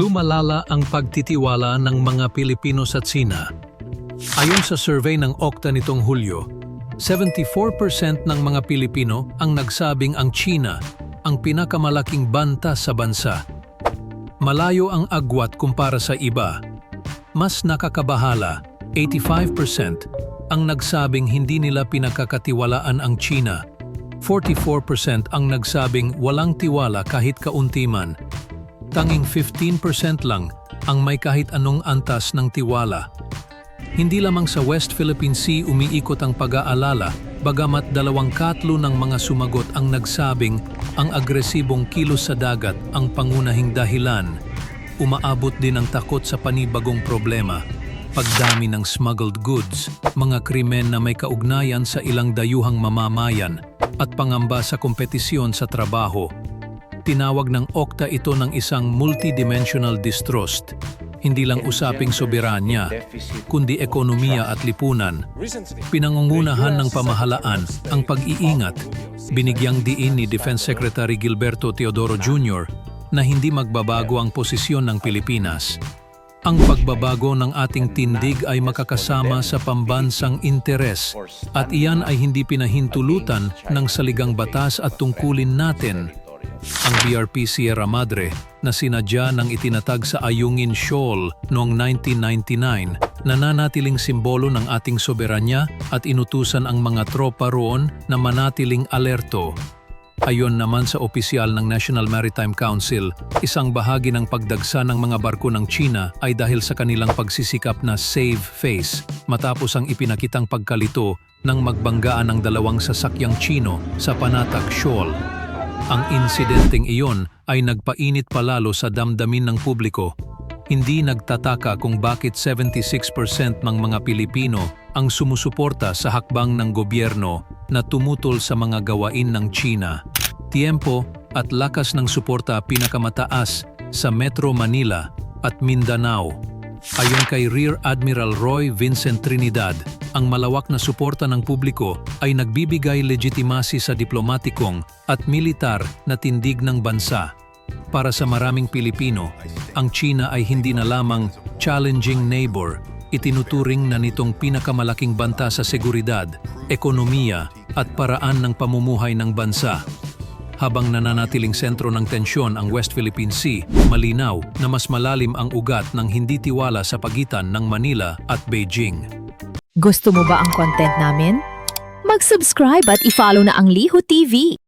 lumalala ang pagtitiwala ng mga Pilipino sa Tsina. Ayon sa survey ng Okta nitong Hulyo, 74% ng mga Pilipino ang nagsabing ang China ang pinakamalaking banta sa bansa. Malayo ang agwat kumpara sa iba. Mas nakakabahala, 85% ang nagsabing hindi nila pinakakatiwalaan ang China. 44% ang nagsabing walang tiwala kahit kaunti man. Tanging 15% lang ang may kahit anong antas ng tiwala. Hindi lamang sa West Philippine Sea umiikot ang pag-aalala, bagamat dalawang katlo ng mga sumagot ang nagsabing ang agresibong kilos sa dagat ang pangunahing dahilan. Umaabot din ang takot sa panibagong problema, pagdami ng smuggled goods, mga krimen na may kaugnayan sa ilang dayuhang mamamayan, at pangamba sa kompetisyon sa trabaho. Tinawag ng Okta ito ng isang multidimensional distrust, hindi lang usaping soberanya, kundi ekonomiya at lipunan. Pinangungunahan ng pamahalaan ang pag-iingat. Binigyang diin ni Defense Secretary Gilberto Teodoro Jr. na hindi magbabago ang posisyon ng Pilipinas. Ang pagbabago ng ating tindig ay makakasama sa pambansang interes at iyan ay hindi pinahintulutan ng saligang batas at tungkulin natin. Ang BRP Sierra Madre na sinadya ng itinatag sa Ayungin Shoal noong 1999 nananatiling simbolo ng ating soberanya at inutusan ang mga tropa roon na manatiling alerto. Ayon naman sa opisyal ng National Maritime Council, isang bahagi ng pagdagsa ng mga barko ng China ay dahil sa kanilang pagsisikap na save face matapos ang ipinakitang pagkalito ng magbanggaan ng dalawang sasakyang Chino sa Panatag Shoal. Ang insidenteng iyon ay nagpainit palalo sa damdamin ng publiko. Hindi nagtataka kung bakit 76% ng mga Pilipino ang sumusuporta sa hakbang ng gobyerno na tumutol sa mga gawain ng China. Tiempo at lakas ng suporta pinakamataas sa Metro Manila at Mindanao. Ayon kay Rear Admiral Roy Vincent Trinidad, ang malawak na suporta ng publiko ay nagbibigay legitimasi sa diplomatikong at militar na tindig ng bansa. Para sa maraming Pilipino, ang China ay hindi na lamang challenging neighbor, itinuturing na nitong pinakamalaking banta sa seguridad, ekonomiya at paraan ng pamumuhay ng bansa. Habang nananatiling sentro ng tensyon ang West Philippine Sea, malinaw na mas malalim ang ugat ng hindi tiwala sa pagitan ng Manila at Beijing. Gusto mo ba ang content namin? Mag-subscribe at i-follow na ang Liho TV.